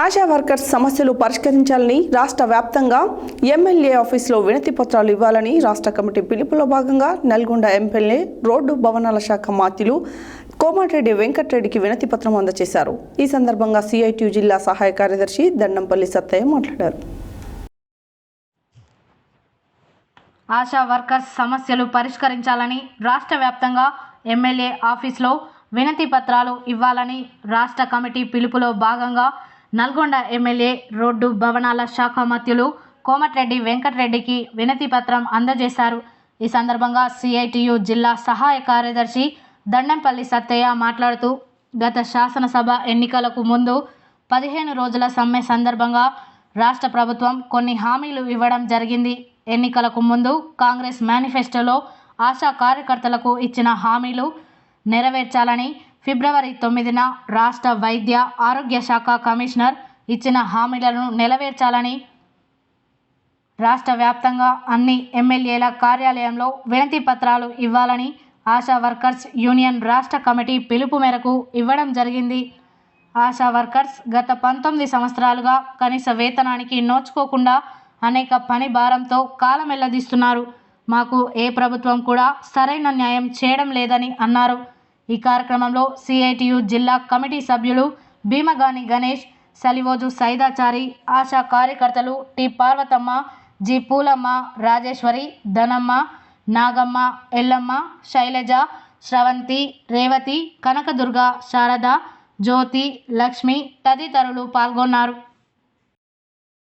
ASHA workers సమస్యలు పరిష్కరించాలని రాష్ట్ర వ్యాప్తంగా ఎమ్మెల్యే ఆఫీసులో వినతి పత్రాలు ఇవ్వాలని రాష్ట్ర కమిటీ పిలుపులో భాగంగా నల్గొండ ఎమ్మెల్యే రోడ్డు భవనాల శాఖ మాత్యులు కోమటిరెడ్డి వెంకటరెడ్డికి వినతి పత్రం అందజేశారు. ఈ సందర్భంగా సిఐటియు జిల్లా సహాయ కార్యదర్శి దండంపల్లి సత్తయ్య మాట్లాడారు. ఆశా వర్కర్స్ సమస్యలు పరిష్కరించాలని రాష్ట్ర వ్యాప్తంగా ఎమ్మెల్యే ఆఫీస్లో వినతి పత్రాలు ఇవ్వాలని రాష్ట్ర కమిటీ పిలుపులో భాగంగా నల్గొండ ఎమ్మెల్యే రోడ్డు భవనాల శాఖ మత్యులు కోమటిరెడ్డి వెంకటరెడ్డికి వినతి పత్రం అందజేశారు. ఈ సందర్భంగా సిఐటియు జిల్లా సహాయ కార్యదర్శి దండంపల్లి సత్తయ్య మాట్లాడుతూ గత శాసనసభ ఎన్నికలకు ముందు పదిహేను రోజుల సమ్మె సందర్భంగా రాష్ట్ర ప్రభుత్వం కొన్ని హామీలు ఇవ్వడం జరిగింది. ఎన్నికలకు ముందు కాంగ్రెస్ మేనిఫెస్టోలో ఆశా కార్యకర్తలకు ఇచ్చిన హామీలు నెరవేర్చాలని ఫిబ్రవరి తొమ్మిదిన రాష్ట్ర వైద్య ఆరోగ్య శాఖ కమిషనర్ ఇచ్చిన హామీలను నెరవేర్చాలని రాష్ట్ర వ్యాప్తంగా అన్ని ఎమ్మెల్యేల కార్యాలయంలో వినతి పత్రాలు ఇవ్వాలని ఆశా వర్కర్స్ యూనియన్ రాష్ట్ర కమిటీ పిలుపు మేరకు ఇవ్వడం జరిగింది. ఆశా వర్కర్స్ గత పంతొమ్మిది సంవత్సరాలుగా కనీస వేతనానికి నోచుకోకుండా అనేక పని భారంతో కాలమెల్లదీస్తున్నారు మాకు ఏ ప్రభుత్వం కూడా సరైన న్యాయం చేయడం లేదని అన్నారు. ఈ కార్యక్రమంలో సిఐటియు జిల్లా కమిటీ సభ్యులు భీమగాని గణేష్ సలివోజు సైదాచారి ఆశా కార్యకర్తలు టి పార్వతమ్మ జి పూలమ్మ రాజేశ్వరి ధనమ్మ నాగమ్మ ఎల్లమ్మ శైలజ శ్రవంతి రేవతి కనకదుర్గ శారద జ్యోతి లక్ష్మి తదితరులు పాల్గొన్నారు.